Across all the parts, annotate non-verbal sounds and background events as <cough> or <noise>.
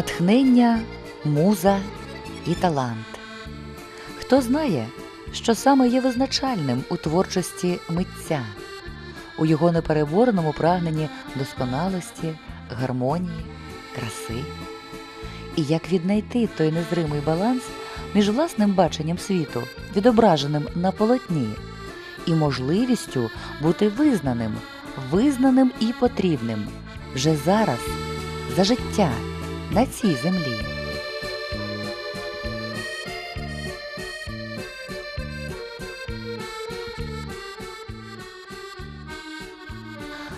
натхнення, муза і талант. Хто знає, що саме є визначальним у творчості митця, у його непереборному прагненні досконалості, гармонії, краси. І як віднайти той незримий баланс між власним баченням світу, відображеним на полотні, і можливістю бути визнаним, визнаним і потрібним вже зараз, за життя на цій землі.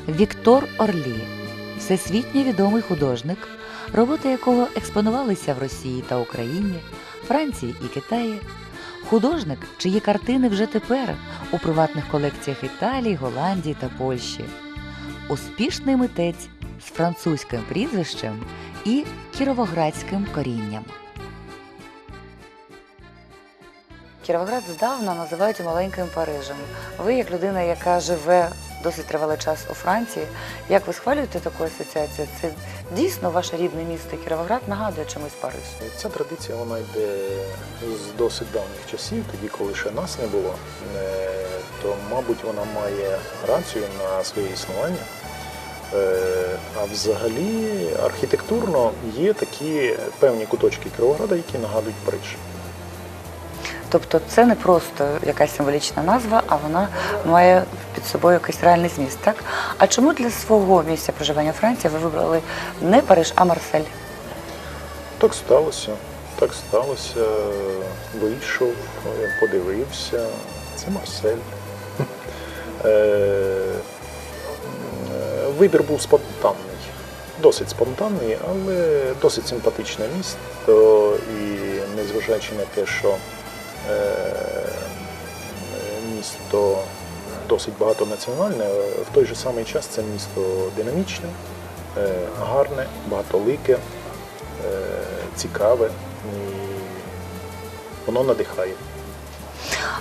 Віктор Орлі, всесвітньо відомий художник, роботи якого експонувалися в Росії та Україні, Франції і Китаї. Художник, чиї картини вже тепер у приватних колекціях Італії, Голландії та Польщі. Успішний митець з французьким прізвищем і кіровоградським корінням. Кіровоград здавна називають маленьким Парижем. Ви, як людина, яка живе досить тривалий час у Франції, як ви схвалюєте таку асоціацію? Це дійсно ваше рідне місто Кіровоград нагадує чомусь Париж? Ця традиція вона йде з досить давніх часів, тоді, коли ще нас не було, Е, то, мабуть, вона має рацію на своє існування. Е, А взагалі архітектурно є такі певні куточки Кіровограда, які нагадують Париж. Тобто це не просто якась символічна назва, а вона має під собою якийсь реальний зміст, так? А чому для свого місця проживання Франції ви вибрали не Париж, а Марсель? Так сталося. Так сталося. Вийшов, е, подивився. Це Марсель. <laughs> Вибір був спонтанний. Досить спонтанний, але досить симпатичне місто. І незважаючи на те, що е, місто досить багатонаціональне, в той же самий час це місто динамічне, е, гарне, багатолике, е, цікаве і воно надихає.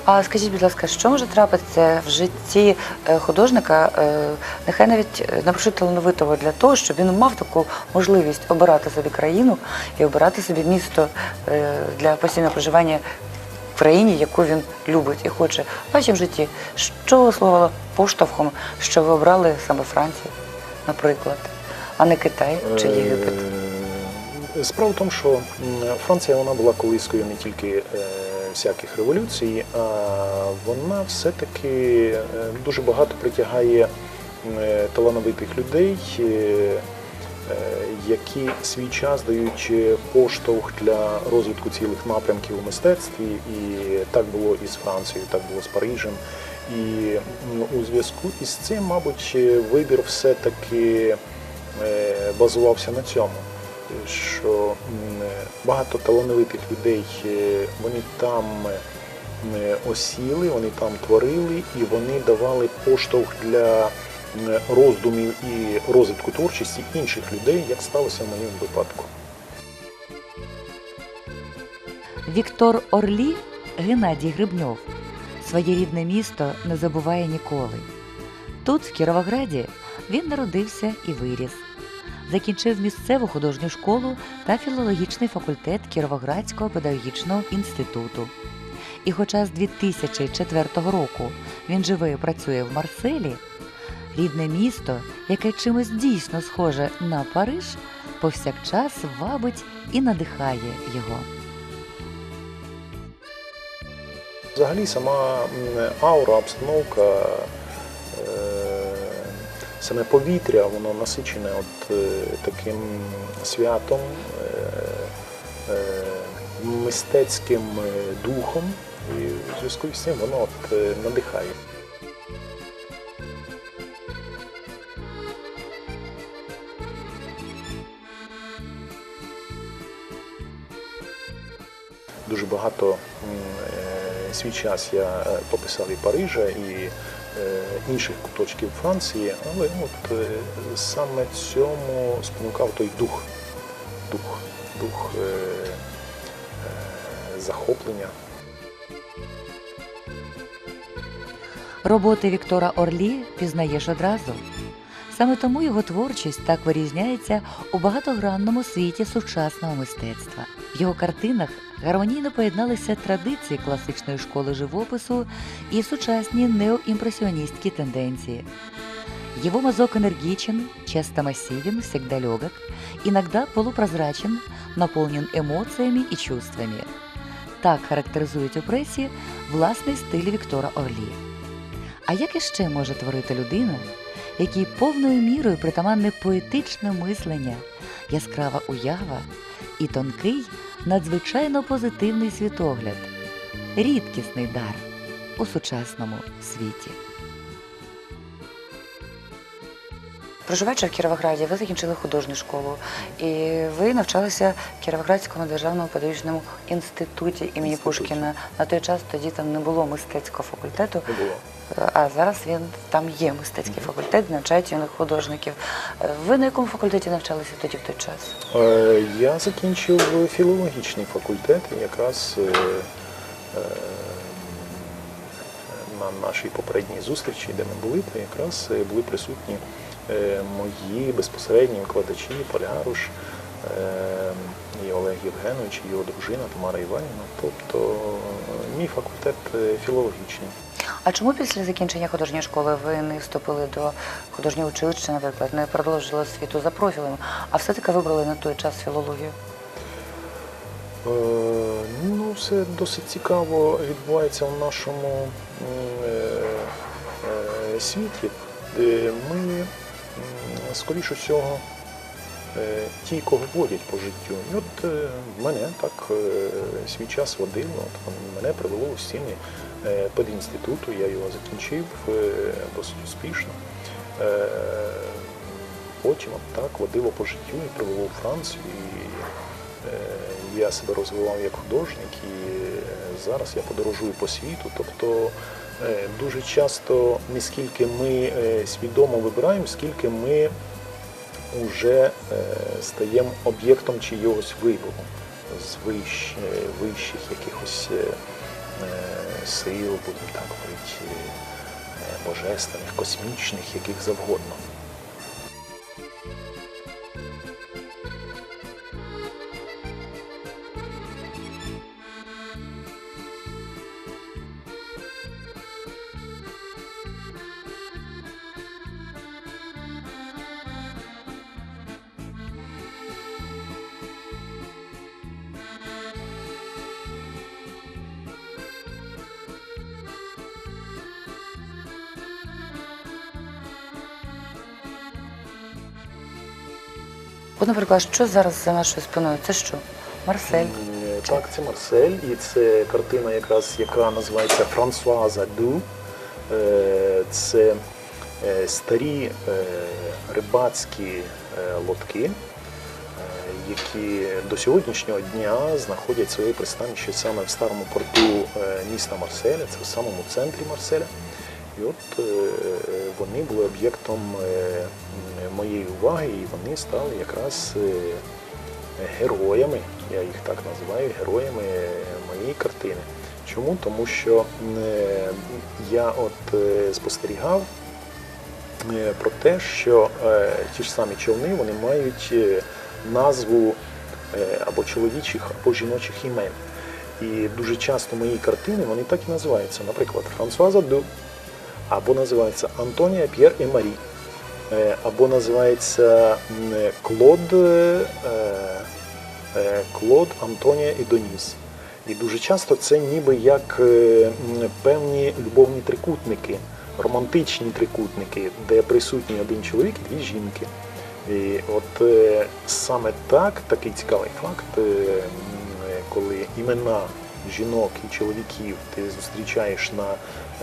А скажіть, будь ласка, що може трапитися в житті е, художника, е, нехай навіть е, наприклад, талановитого для того, щоб він мав таку можливість обирати собі країну і обирати собі місто для постійного проживання в країні, яку він любить і хоче. В вашому житті, що слугало поштовхом, що ви обрали саме Францію, наприклад, а не Китай чи Єгипет? Справа в тому, що Франція вона була колискою не тільки всяких революцій, а вона все-таки е, дуже багато притягає е, талановитих людей, е, які свій час дають поштовх для розвитку цілих напрямків у мистецтві. І так було і з Францією, так було з Парижем. І у зв'язку із цим, мабуть, вибір все-таки базувався на цьому. Що багато талановитих людей е, вони там осіли, вони там творили і вони давали поштовх для роздумів і розвитку творчості інших людей, як сталося в моєму випадку. Віктор Орлі, Геннадій Грибньов, своє рідне місто не забуває ніколи. Тут, в Кіровограді, він народився і виріс. Закінчив місцеву художню школу та філологічний факультет Кіровоградського педагогічного інституту. І хоча з 2004 року він живе і працює в Марселі, рідне місто, яке чимось дійсно схоже на Париж, повсякчас вабить і надихає його. Взагалі сама аура, обстановка, е, саме повітря, воно насичене от е, таким святом, е, е, мистецьким духом, і в зв'язку з цим воно от, надихає. Дуже багато свій час я пописав і Парижа, і інших куточків Франції, але ну, от, е, саме цьому спонукав той дух, дух, дух е, е, захоплення. Роботи Віктора Орлі пізнаєш одразу. Саме тому його творчість так вирізняється у багатогранному світі сучасного мистецтва. В його картинах гармонійно поєдналися традиції класичної школи живопису и сучасні неоимпрессионистские тенденции. Его мазок энергичен, часто массивен, всегда легок, иногда полупрозрачен, наполнен эмоциями и чувствами. Так характеризують у пресі власний стиль Віктора Орлі. А як іще може творити людина, якій повною мірою притаманне поетичне мислення, яскрава уява і тонкий, надзвичайно позитивний світогляд, рідкісний дар у сучасному світі. Проживаючи в Кіровограді, ви закінчили художню школу і ви навчалися в Кіровоградському державному педагогічному інституті імені. Пушкіна. На той час тоді там не було мистецького факультету, Не було. а зараз він там є мистецький факультет, навчають юних художників. Ви на якому факультеті навчалися тоді в той час? Е, Я закінчив філологічний факультет якраз е, е, на нашій попередній зустрічі, де ми були, то якраз були присутні мої безпосередні викладачі Поляруш, е, і Олег Євгенович, і його дружина Тамара Іванівна. Тобто е, мій факультет е, філологічний. А чому після закінчення художньої школи ви не вступили до художнього училища, наприклад, не продовжили освіту за профілем, а все-таки вибрали на той час філологію? Е, Ну, все досить цікаво відбувається в нашому е, е, світі, ми, м, скоріше всього, е, ті, кого водять по життю. І от е, мене так е, свій час водило, от мене привело у стіни педінституту, я його закінчив досить успішно. Потім от так водило по життю і привело у Францію. І, я себе розвивав як художник, і зараз я подорожую по світу. Тобто дуже часто не скільки ми е, свідомо вибираємо, скільки ми вже е, стаємо об'єктом чийогось вибору з вищ, е, вищих якихось е, е, сил, будемо так говорити, е, божественних, космічних, яких завгодно. Наприклад, що зараз за нашою спиною? Це що? Марсель. Так, це Марсель, і це картина, яка називається Франсуаза Ду. Е, Це е, старі е, рибацькі лодки, які до сьогоднішнього дня знаходять своє пристанище саме в старому порту міста Марселя, це в самому центрі Марселя. І от вони були об'єктом е, моєї уваги, і вони стали якраз е, героями, я їх так називаю, героями моєї картини. Чому? Тому що е, я от спостерігав про те, що ті ж самі човни вони мають назву або чоловічих, або жіночих імен. І дуже часто мої картини вони так і називаються. Наприклад, Франсуаза Ду, або називається Антонія П'єр і Марі, е, або називається Клод, е, е, Клод Антонія і Доніс. І дуже часто це ніби як певні любовні трикутники, романтичні трикутники, де присутній один чоловік і дві жінки. І от саме так, такий цікавий факт, коли імена жінок і чоловіків ти зустрічаєш на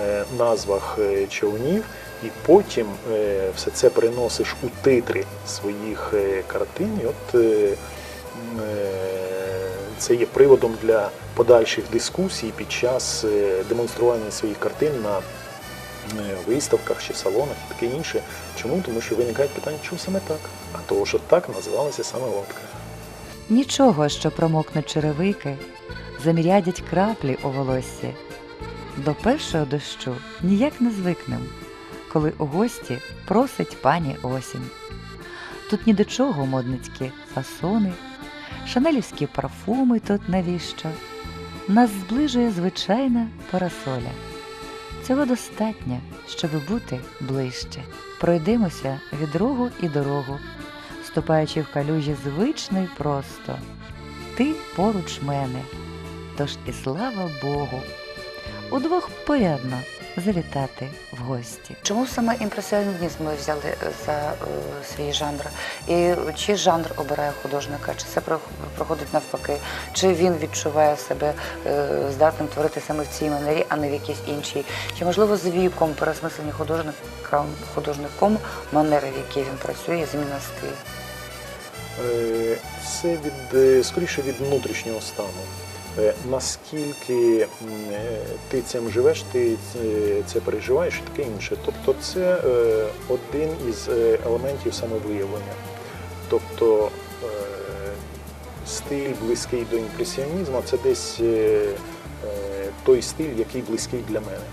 е, назвах е, човнів, і потім е, все це переносиш у титри своїх картин. І от це є приводом для подальших дискусій під час демонстрування своїх картин на виставках чи салонах і таке інше. Чому? Тому що виникають питання, чому саме так? А того, що так називалася саме лодка. Нічого, що промокнуть черевики, замірядять краплі у волоссі. До першого дощу ніяк не звикнем. коли у гості просить пані осінь. Тут ні до чого модницькі фасони, шанелівські парфуми тут навіщо. Нас зближує звичайна парасоля. Цього достатньо, щоб бути ближче. Пройдемося від рогу і дорогу, ступаючи в калюжі звично й просто. Ти поруч мене, тож і слава Богу. Удвох порядно завітати в гості. Чому саме імпресіонізм ми взяли за е, свій жанр? І чи жанр обирає художника, чи це проходить навпаки, чи він відчуває себе е, здатним творити саме в цій манері, а не в якійсь іншій? Чи можливо з віком переосмислення художника художником манери, в якій він працює, зміна стилю? Е, Це від е, скоріше від внутрішнього стану. Е, Наскільки е, ти цим живеш, ти це переживаєш і таке інше. Тобто це е, один із елементів самовиявлення. Тобто стиль близький до імпресіонізму це десь той стиль, який близький для мене.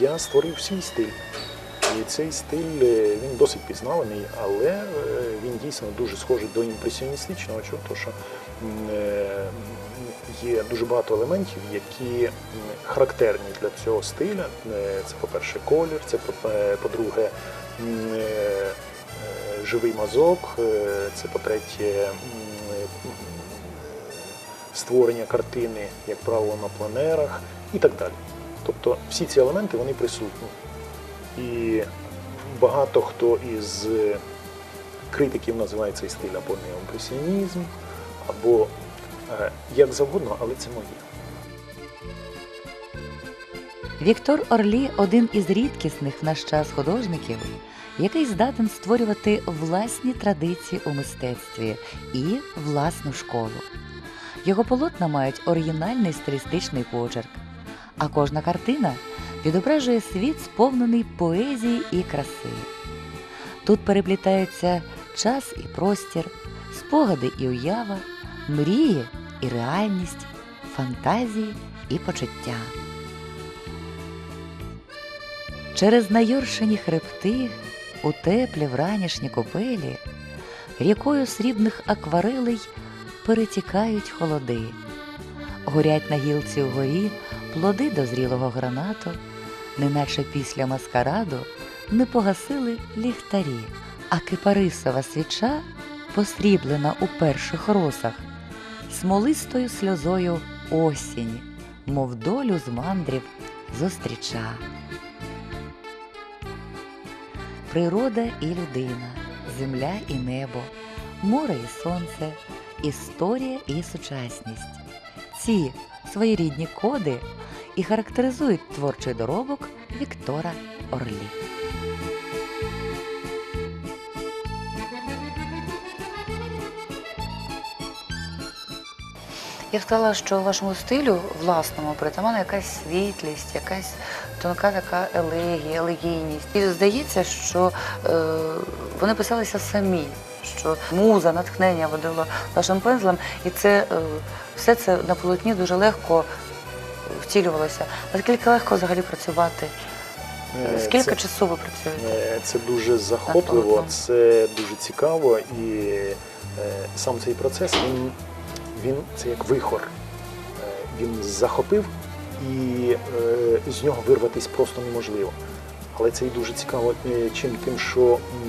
Я створив свій стиль. І цей стиль е, він досить пізнаваний, але е, він дійсно дуже схожий до імпресіоністичного, чого то що е, є дуже багато елементів, які характерні для цього стиля. Це, по-перше, колір, це по- по-друге, живий мазок, це по-третє, створення картини, як правило, на планерах і так далі. Тобто всі ці елементи вони присутні. І багато хто із критиків називає цей стиль або неоімпресіонізм, або е, як завгодно, але це моє. Віктор Орлі один із рідкісних в наш час художників, який здатен створювати власні традиції у мистецтві і власну школу. Його полотна мають оригінальний стилістичний почерк, а кожна картина відображує світ, сповнений поезії і краси. Тут переплітаються час і простір, спогади і уява, мрії і реальність, фантазії і почуття. Через найоршені хребти, у теплі вранішні купелі, рікою срібних акварелей перетікають холоди. Горять на гілці угорі плоди дозрілого гранату, неначе після маскараду не погасили ліхтарі, а кипарисова свіча, посріблена у перших росах, смолистою сльозою осінь, мов долю з мандрів зустріча. Природа і людина, земля і небо, море і сонце, історія і сучасність. Ці своєрідні коди і характеризують творчий доробок Віктора Орлі. Я б сказала, що вашому стилю власному притаманна якась світлість, якась тонка така елегія, елегійність. І здається, що е, вони писалися самі, що муза, натхнення водило вашим пензлем, і це е, все це на полотні дуже легко втілювалося. Наскільки легко взагалі працювати? Е, Скільки це- часу ви працюєте? Е, Це дуже захопливо, це дуже цікаво, і е, сам цей процес він, він це як вихор. Е, Він захопив, і е, з нього вирватись просто неможливо. Але це і дуже цікаво е, чим тим, що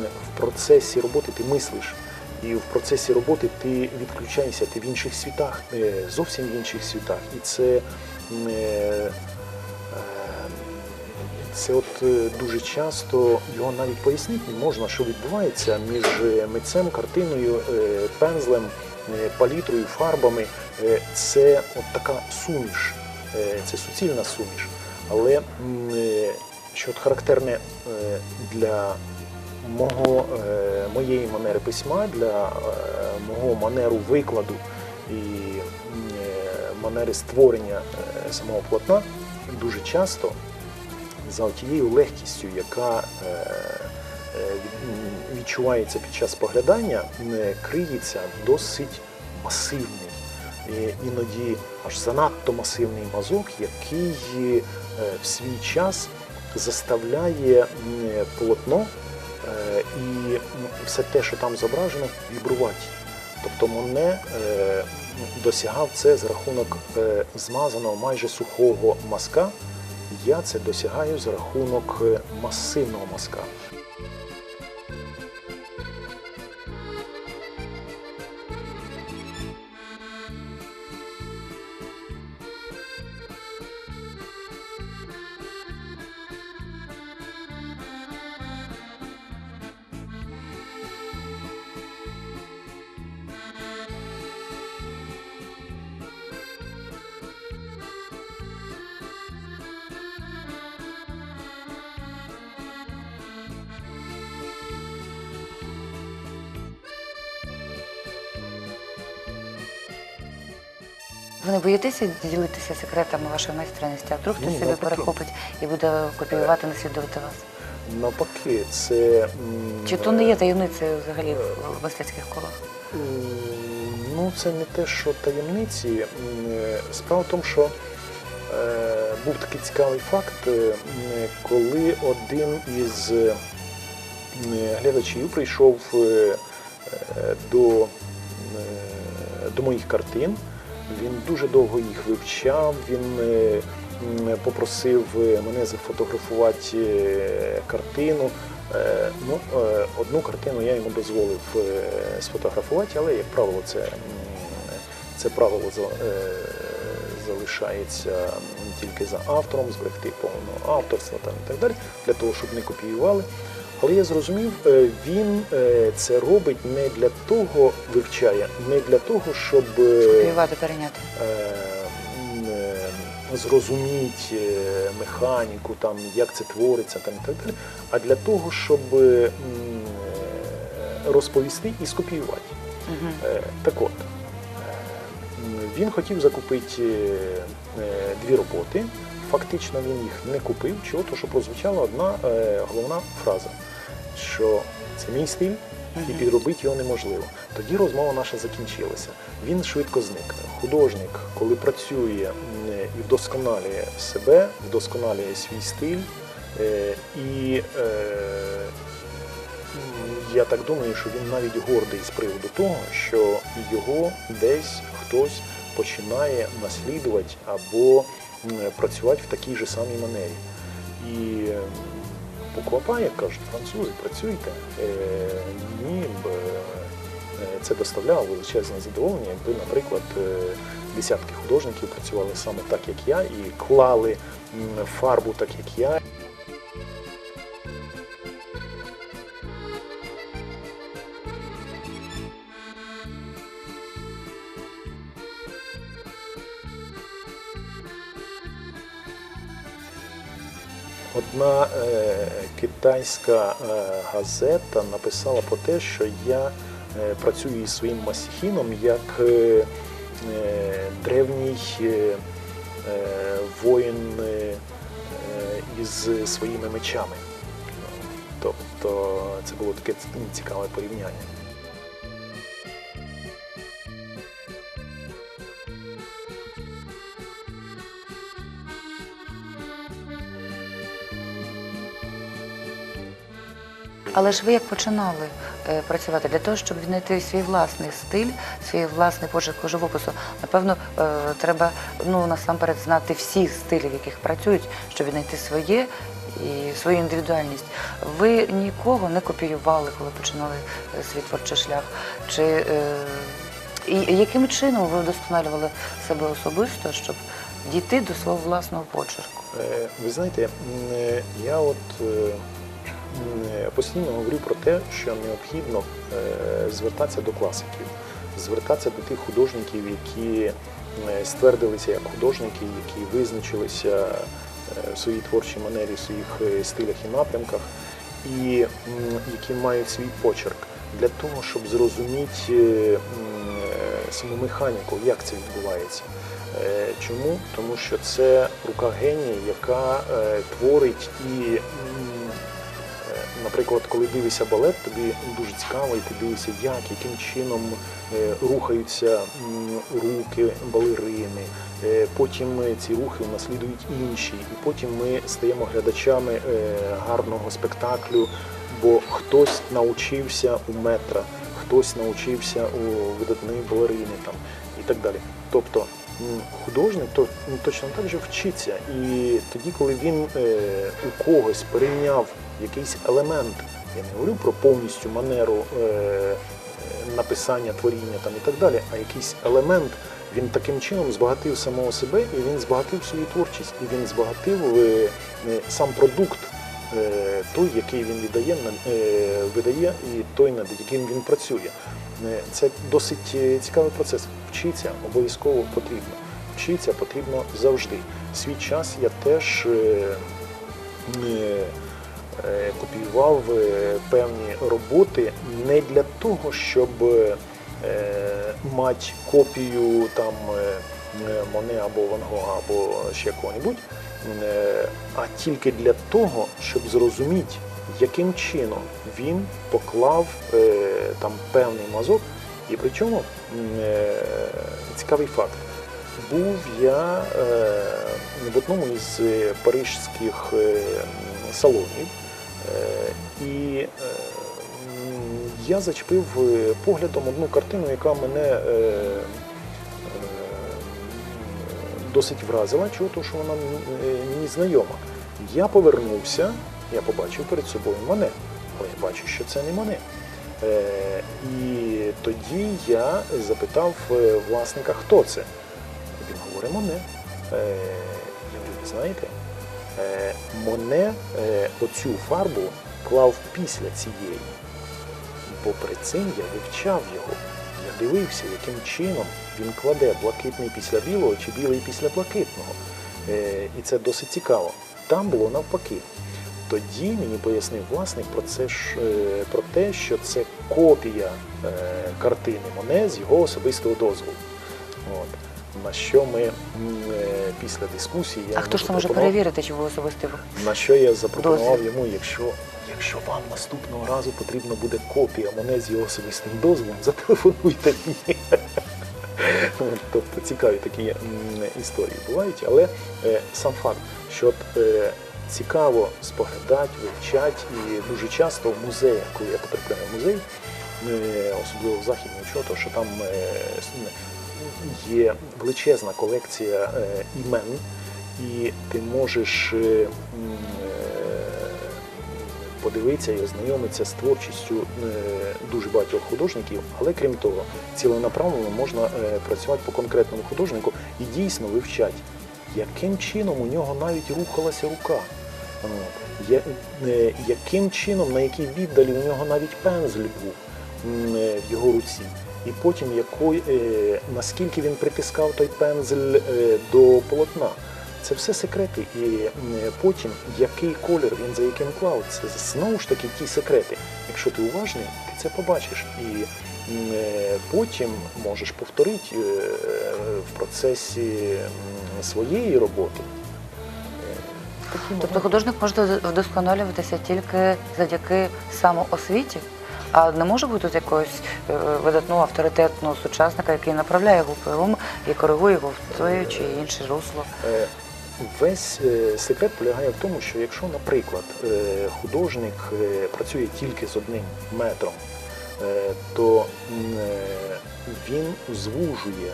в процесі роботи ти мислиш. І в процесі роботи ти відключаєшся, ти в інших світах, е, зовсім в інших світах. І це е, е, це от дуже часто його навіть пояснити не можна, що відбувається між митцем, картиною, пензлем, палітрою, фарбами. Це от така суміш, це суцільна суміш. Але що от характерне для мого, е, моєї манери письма, для е, мого манеру викладу і е, манери створення самого полотна, дуже часто за тією легкістю, яка відчувається під час поглядання, е, криється досить масивний, іноді аж занадто масивний мазок, який в свій час заставляє полотно і все те, що там зображено, вібрувати. Тобто Моне е, досягав це за рахунок е, змазаного майже сухого мазка. Я це досягаю за рахунок е, масивного мазка. Ви не боїтеся ділитися секретами вашої майстерності, а вдруг хтось собі перехопить і буде копіювати, наслідувати вас? Навпаки, це. Чи то не є таємницею взагалі в в мистецьких колах? Ну, це не те, що таємниці. Е, Справа в тому, що е, був такий цікавий факт, е, коли один із е, глядачів прийшов е, е, до, е, до моїх картин. Він дуже довго їх вивчав. Він е, попросив е, мене зафотографувати е, картину. Ну, одну картину я йому дозволив сфотографувати, але, як правило, це, це правило залишається тільки за автором, зберегти повного авторства і так далі, для того, щоб не копіювали. Але я зрозумів, е, він е, це робить не для того, вивчає, не для того, щоб перейняти. е, е, зрозуміти механіку, там, як це твориться там, і так далі, а для того, щоб розповісти і скопіювати. Угу. Так от, він хотів закупити дві роботи. Фактично він їх не купив, чого, то що прозвучала одна головна фраза, що це мій стиль, і підробити його неможливо. Тоді розмова наша закінчилася. Він швидко зник. Художник, коли працює і вдосконалює себе, вдосконалює свій стиль, е, і е, я так думаю, що він навіть гордий з приводу того, що його десь хтось починає наслідувати або працювати в такій же самій манері. І як кажуть французи, працюйте. Мені б е, це доставляло величезне задоволення, якби, наприклад, е, десятки художників працювали саме так, як я, і клали фарбу так, як я. Одна китайська е, газета написала про те, що я е, працюю із своїм масіхіном як е, древній воїн із своїми мечами. Тобто це було таке цікаве порівняння. Але ж ви як починали е, працювати для того, щоб знайти свій власний стиль, свій власний почерк живопису, напевно, е, треба ну насамперед знати всі стилі, в яких працюють, щоб знайти своє і свою індивідуальність. Ви нікого не копіювали, коли починали е, свій творчий шлях? Чи і яким чином ви вдосконалювали себе особисто, щоб дійти до свого власного почерку? Ви знаєте, я от постійно говорю про те, що необхідно е, звертатися до класиків, звертатися до тих художників, які е, ствердилися як художники, які визначилися е, в своїй творчій манері, в своїх е, стилях і напрямках, і які мають свій почерк для того, щоб зрозуміти е, е, саму механіку, як це відбувається. Е, Чому? Тому що це рука генія, яка е, творить і, е, наприклад, коли дивишся балет, тобі дуже цікаво, і ти дивишся, як, яким чином е, рухаються руки балерини. Е, Потім ці рухи наслідують інші, і потім ми стаємо глядачами е, гарного спектаклю, бо хтось навчився у метра, хтось навчився у видатної балерини там і так далі. Тобто художник то ну, точно так же вчиться. І тоді, коли він у когось перейняв якийсь елемент, я не говорю про повністю манеру е, е, написання творіння там і так далі, а якийсь елемент. Він таким чином збагатив самого себе і він збагатив свою творчість, і він збагатив е, е, сам продукт, е, той, який він віддає, е, видає, і той, над яким він працює. Е, Це досить цікавий процес. Вчитися обов'язково потрібно. Вчитися потрібно завжди. Свій час я теж е, е, копіював е, певні роботи не для того, щоб е, мати копію там е, е, Моне або Ван Гога, або ще кого-небудь, е, а тільки для того, щоб зрозуміти, яким чином він поклав е, там певний мазок. І причому м, е, цікавий факт. Був я е, в одному із е, парижських е, салонів, е, і е, я зачепив е, поглядом одну картину, яка мене е, е, досить вразила, чого тому що вона е, мені знайома. Я повернувся, я побачив перед собою мене, але я бачу, що це не мене. Е, І тоді я запитав е, власника, хто це. Він говорить Моне. Е, Я говорю, знаєте, е, Моне е, оцю фарбу клав після цієї. Перед цим я вивчав його. Я дивився, яким чином він кладе блакитний після білого чи білий після блакитного. Е, І це досить цікаво. Там було навпаки. Тоді мені пояснив власник про це е, про те, що це копія е, картини Моне з його особистого дозволу. От. На що ми е, після дискусії я А хто ж це може перевірити, чи ви особисто? на що я запропонував Дозвіл. йому, якщо, якщо вам наступного разу потрібна буде копія мене з його особистим дозволом, <laughs> зателефонуйте мені. <laughs> Тобто цікаві такі історії бувають, але е, сам факт, що е, цікаво споглядати, вивчати, і дуже часто в музеях, коли я потрапляю в музей, особливо в західній чого, то що там е, є величезна колекція е, імен, і ти можеш е, е, подивитися і ознайомитися з творчістю е, дуже багатьох художників, але крім того, ціленаправленно можна е, працювати по конкретному художнику і дійсно вивчати, яким чином у нього навіть рухалася рука. Е, Яким чином, на якій віддалі у нього навіть пензль був. е, в його руці, і потім якої, е, наскільки він притискав той пензель е, до полотна. Це все секрети. І потім який колір він за яким клав, це знову ж таки ті секрети. Якщо ти уважний, ти це побачиш. І е, потім можеш повторити е, в процесі своєї роботи. Е, Тобто художник може вдосконалюватися тільки завдяки самоосвіті, а не може бути якогось е, видатного авторитетного сучасника, який направляє пером і коригує його в те чи інше русло. Е, Весь е, секрет полягає в тому, що якщо, наприклад, художник працює тільки з одним метром, то він звужує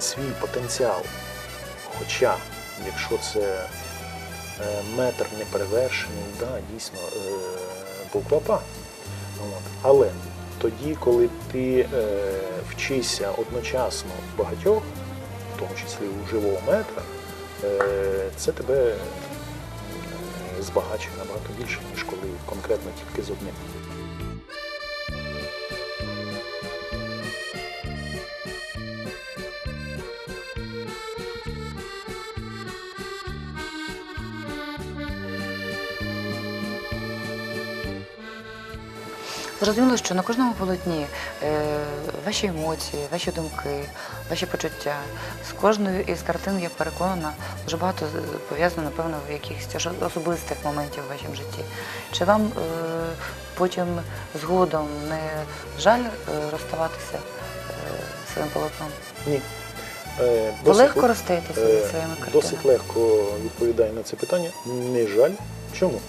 свій потенціал. Хоча, якщо це метр неперевершений, да, дійсно, буква Па. Але тоді, коли ти е, вчишся одночасно багатьох, в тому числі у живого метра, е, це тебе е, збагачує набагато більше, ніж коли конкретно тільки з одним. Зрозуміло, що на кожному полотні е, ваші емоції, ваші думки, ваші почуття. З кожною із картин, я переконана, дуже багато пов'язано, напевно, в якихось особистих моментів в вашому житті. Чи вам е, потім згодом не жаль е, розставатися своїм полотном? Ні. Ви легко лег- розстаєтеся зі своїми картинами? Досить легко відповідає на це питання. Не жаль. Чому?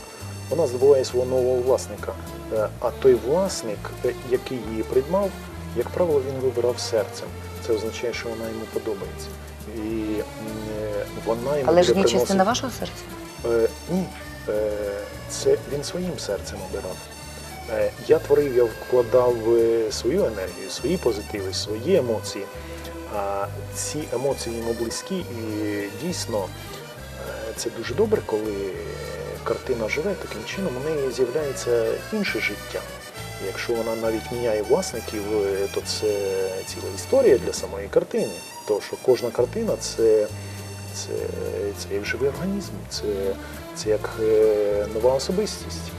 Вона здобуває свого нового власника. Е, А той власник, е, який її придбав, як правило, він вибирав серцем. Це означає, що вона йому подобається. І вона йому Але ж ні приносити- частина вашого серця? Е, ні, е, це він своїм серцем обирав. Е, я творив, я вкладав е, свою енергію, свої позитиви, свої емоції. А ці емоції йому близькі, і дійсно це дуже добре, коли картина живе таким чином, у неї з'являється інше життя. Якщо вона навіть міняє власників, е, то це ціла історія для самої картини. Тому що кожна картина це, це, це як живий організм, це, це як е, нова особистість.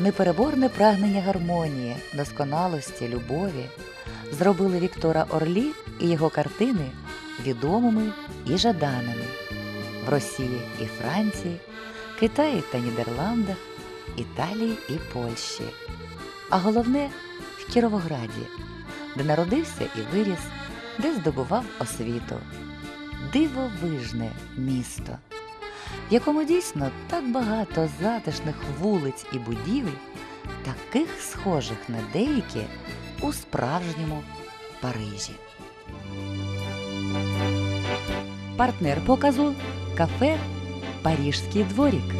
Непереборне прагнення гармонії, досконалості, любові зробили Віктора Орлі і його картини відомими і жаданими в Росії і Франції, Китаї та Нідерландах, Італії і Польщі. А головне в Кіровограді, де народився і виріс, де здобував освіту. Дивовижне місто в якому дійсно так багато затишних вулиць і будівель, таких схожих на деякі у справжньому Парижі. Партнер показу кафе Парижський дворік.